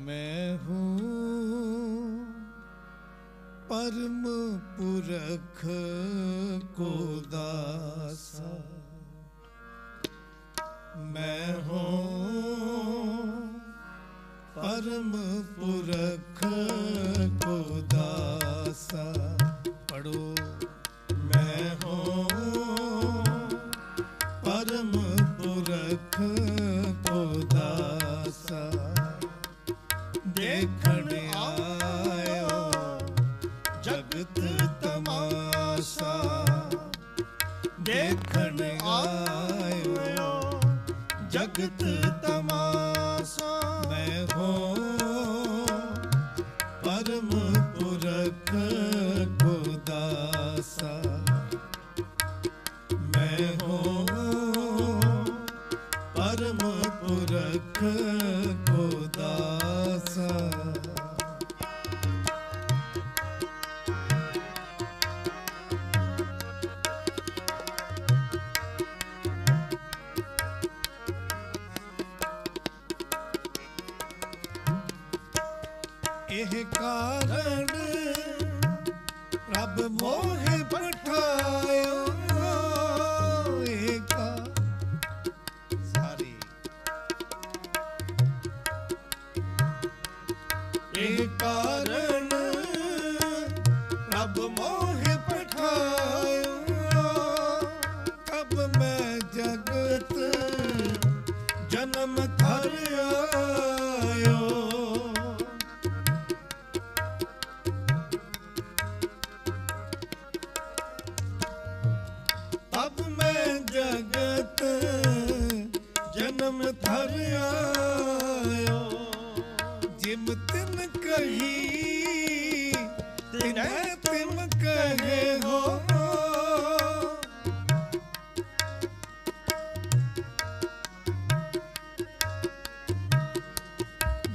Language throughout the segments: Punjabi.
मैं हूँ परम पुरख को दासा मैं हूँ परम पुरख ਕਰਮ ਪੁਰਖ ਇਹ ਕਾਰਨ ਰੱਬ ਮੋਹ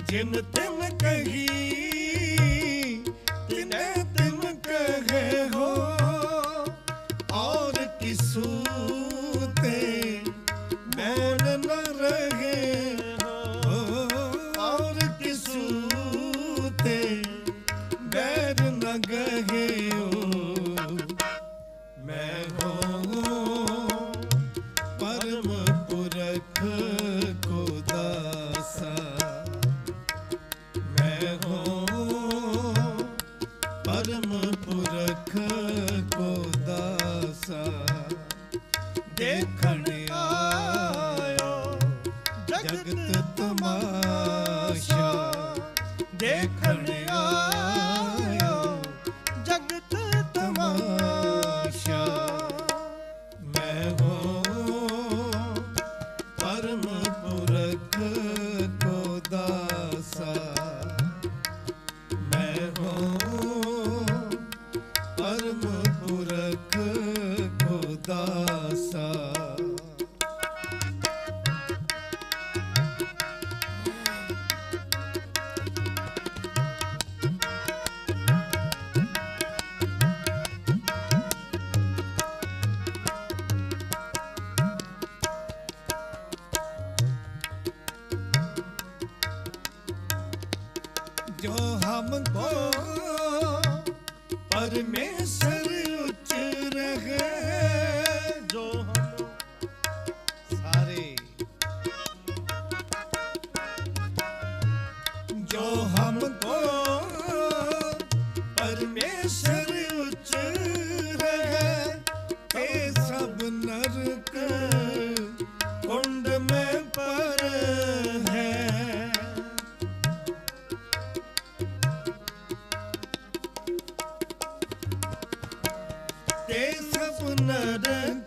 ਜਿਨ ਤਿਨ ਕਹੀ, ਤਿਨੇ ਤਿਨ ਕਹੇ ਹੋ। ਔਰ ਕਿਸੂ ਕਿਸੂ ਤੇ ਬੈਰ ਹੋ। ਮੈਂ ਹੋ Come Nada.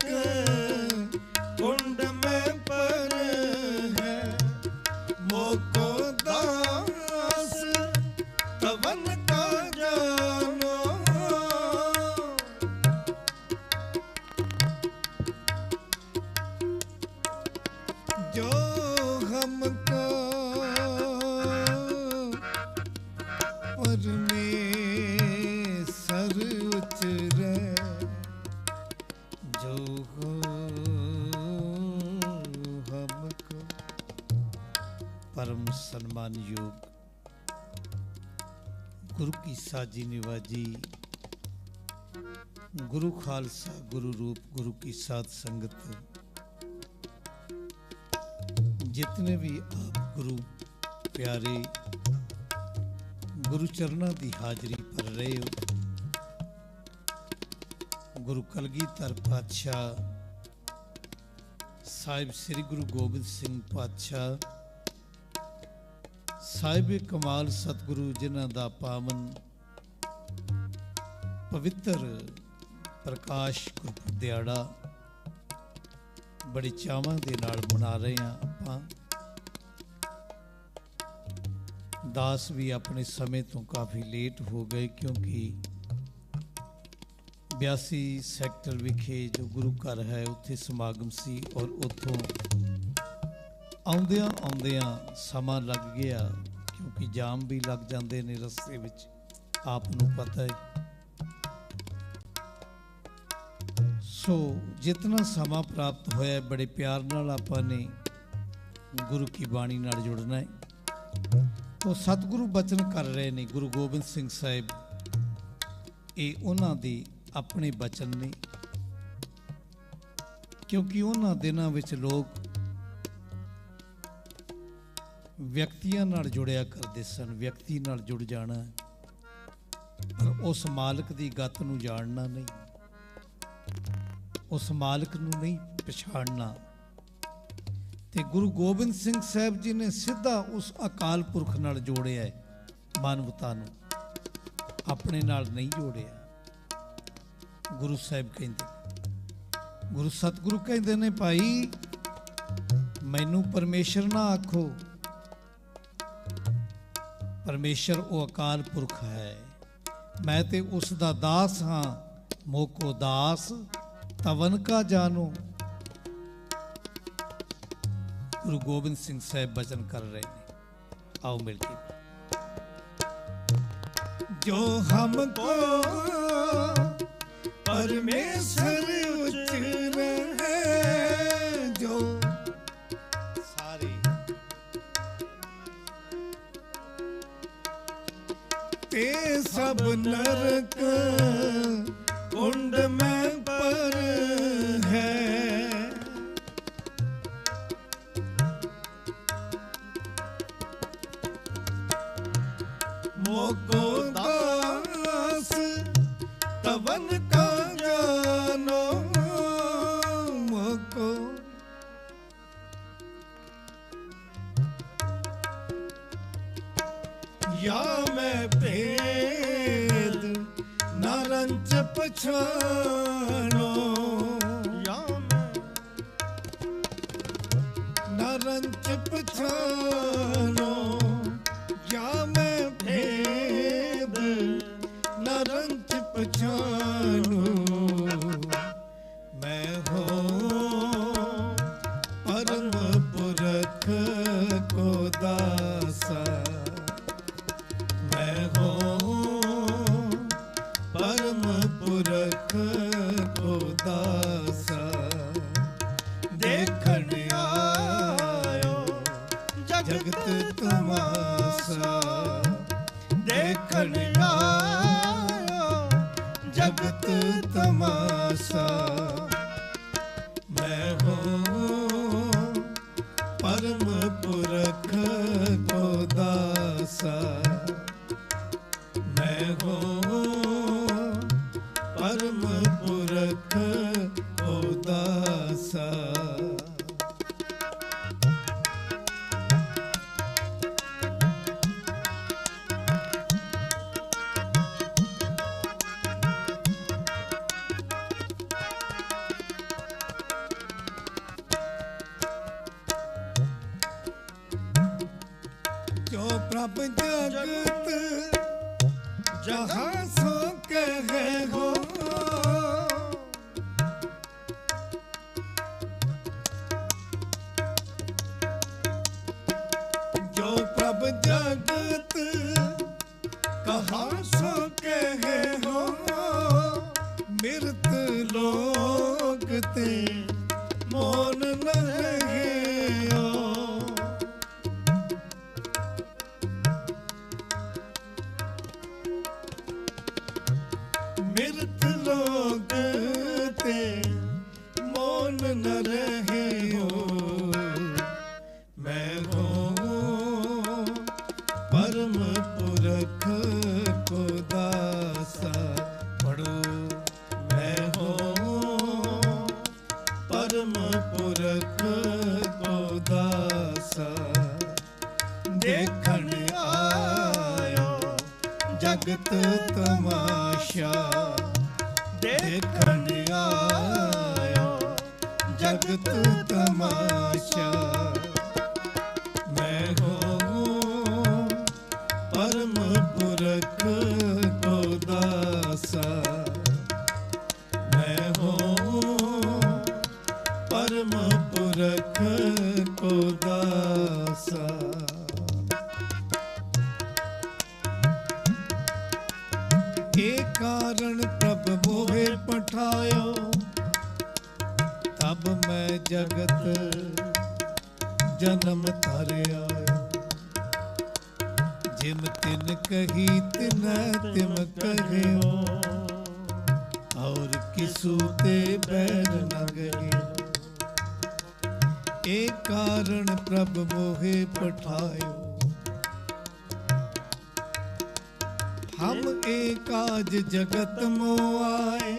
ਸਾਜੀ ਨਿਵਾਜੀ। ਗੁਰੂ ਖਾਲਸਾ, ਗੁਰੂ ਰੂਪ, ਗੁਰੂ ਕੀ ਸਾਧ ਸੰਗਤ। ਜਿਤਨੇ ਵੀ ਆਪ ਗੁਰੂ ਪਿਆਰੇ, ਗੁਰੂ ਚਰਨਾਂ ਦੀ ਹਾਜ਼ਰੀ ਭਰ ਰਹੇ ਹੋ। ਗੁਰੂ ਕਲਗੀਧਰ ਪਾਤਸ਼ਾਹ, ਸਾਹਿਬ ਸ੍ਰੀ ਗੁਰੂ ਗੋਬਿੰਦ ਸਿੰਘ ਪਾਤਸ਼ਾਹ, ਸਾਹਿਬ ਕਮਾਲ ਸਤਿਗੁਰੂ ਜਿਨ੍ਹਾਂ ਦਾ ਪਾਵਨ ਪਵਿੱਤਰ ਪ੍ਰਕਾਸ਼ ਗੁਰਪੁਰਬ ਦਿਹਾੜਾ ਬੜੇ ਚਾਵਾਂ ਦੇ ਨਾਲ ਮਨਾ ਰਹੇ ਹਾਂ ਆਪਾਂ। ਦਾਸ ਵੀ ਆਪਣੇ ਸਮੇਂ ਤੋਂ ਕਾਫੀ ਲੇਟ ਹੋ ਗਏ ਕਿਉਂਕਿ 82 ਸੈਕਟਰ ਵਿਖੇ ਜੋ ਗੁਰੂ ਘਰ ਹੈ, ਉੱਥੇ ਸਮਾਗਮ ਸੀ ਔਰ ਉੱਥੋਂ ਆਉਂਦਿਆਂ ਆਉਂਦਿਆਂ ਸਮਾਂ ਲੱਗ ਗਿਆ ਕਿਉਂਕਿ ਜਾਮ ਵੀ ਲੱਗ ਜਾਂਦੇ ਨੇ ਰਸਤੇ ਵਿੱਚ। ਆਪ ਨੂੰ ਪਤਾ ਹੈ ਸੋ ਜਿਤਨਾ ਸਮਾਂ ਪ੍ਰਾਪਤ ਹੋਇਆ ਬੜੇ ਪਿਆਰ ਨਾਲ ਆਪਾਂ ਨੇ ਗੁਰੂ ਕੀ ਬਾਣੀ ਨਾਲ ਜੁੜਨਾ ਹੈ। ਤੋ ਸਤਿਗੁਰੂ ਬਚਨ ਕਰ ਰਹੇ ਨੇ, ਗੁਰੂ ਗੋਬਿੰਦ ਸਿੰਘ ਸਾਹਿਬ। ਇਹ ਉਹਨਾਂ ਦੇ ਆਪਣੇ ਬਚਨ ਨੇ। ਕਿਉਂਕਿ ਉਹਨਾਂ ਦਿਨਾਂ ਵਿੱਚ ਲੋਕ ਵਿਅਕਤੀਆਂ ਨਾਲ ਜੁੜਿਆ ਕਰਦੇ ਸਨ, ਵਿਅਕਤੀ ਨਾਲ ਜੁੜ ਜਾਣਾ। ਪਰ ਉਸ ਮਾਲਕ ਦੀ ਗੱਤ ਨੂੰ ਜਾਣਨਾ ਨਹੀਂ। ਉਸ ਮਾਲਕ ਨੂੰ ਨਹੀਂ ਪਛਾਣਨਾ। ਤੇ ਗੁਰੂ ਗੋਬਿੰਦ ਸਿੰਘ ਸਾਹਿਬ ਜੀ ਨੇ ਸਿੱਧਾ ਉਸ ਅਕਾਲ ਪੁਰਖ ਨਾਲ ਜੋੜਿਆ ਹੈ, ਮਾਨਵਤਾ ਨੂੰ। ਆਪਣੇ ਨਾਲ ਨਹੀਂ ਜੋੜਿਆ। ਗੁਰੂ ਸਾਹਿਬ ਕਹਿੰਦੇ ਗੁਰੂ ਸਤਿਗੁਰੂ ਕਹਿੰਦੇ ਨੇ, ਭਾਈ, ਮੈਨੂੰ ਪਰਮੇਸ਼ਰ ਨਾ ਆਖੋ। ਪਰਮੇਸ਼ਰ ਉਹ ਅਕਾਲ ਪੁਰਖ ਹੈ। ਮੈਂ ਤੇ ਉਸ ਦਾ ਦਾਸ ਹਾਂ ਮੋਕੋ ਦਾਸ तवन का जानो। गुरु गोविंद सिंह साहब भजन कर रहे हैं। आओ मिलके। जो हमको परमेश्वर सब नरक कुंड में ਹੈ। ਮੋਕੋ ਤਵਨ ਕਾ ਮੋਕੋ। ਯਾ ਮੈਂ ਪੇ ਪੰਚ ਪਛਾਣੋ। ਨਰੰਚ ਪਛਾਣੋ। ਜਗਤ ਮੈਂ ਹੋ ਪਰਮ ਪੁਰਖ ਮੈਂ ਹੋ जगत कहाँ सो कहे ਜਗਤ ਤਮਾਸ਼ਾ। ਮੈਂ ਹੋਵਾਂ ਪਰਮ ਪਰਮ ਪੁਰਖ ਕੋ ਕਾਰਨ ਪ੍ਰਭ ਮੋਹੇ ਪਠਾਇਓ। तब मैं जगत जन्म धर आयो, जिम तिन कही तिन तिम कहियो और किसु ते बैर न गहियो एक कारण प्रभ मोहे पठायो हम एक आज जगत मो आए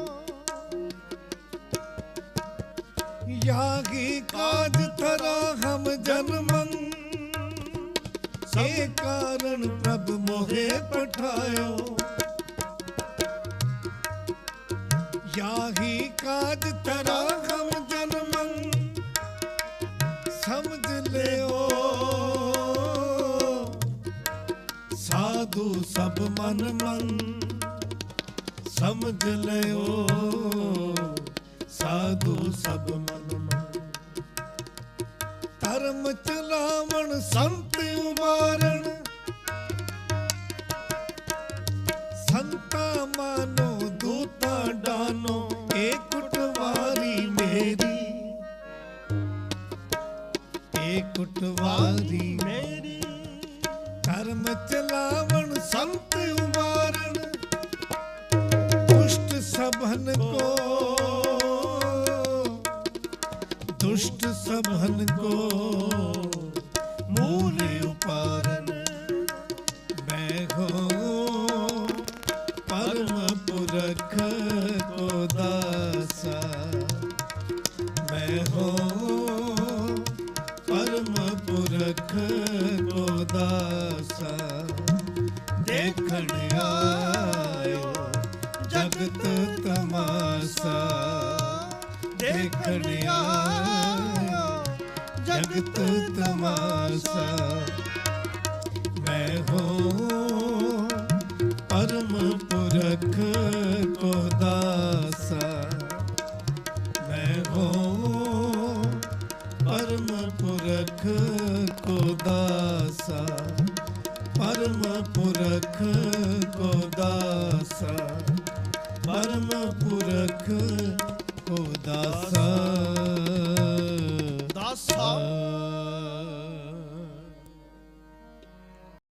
त्यागी काज थरा हम जन्मन से कारण प्रभ मोहे पठायो याही काज थरा हम जन्मन समझ ले ओ साधु सब मन मन समझ ले ओ साधु सब मन ਧਰਮ ਚਲਾਵਣ, ਸੰਤ ਉਮਾਰਣ। ਸੰਤਾ ਮਾਨੋ, ਦੂਤਾ ਡਾਨੋ, ਏ ਕੁਟਵਾਰੀ ਮੇਰੀ। ਏ ਕੁਟਵਾਰੀ ਮੇਰੀ। ਧਰਮ ਚਲਾਵਣ, ਸੰਤ ਉਮਾਰਣ। ਪੁਸ਼ਟ ਸਭਨ ਕੋ सबहन को मूल उपारन मैं हो परम पुरख को दासा मैं हो परम पुरख को दासा देखण आयो जगत तमासा देखण आयो ਜਗਤ ਤਮਾਸਾ। ਮੈਂ ਹੋ ਪਰਮ ਪੁਰਖ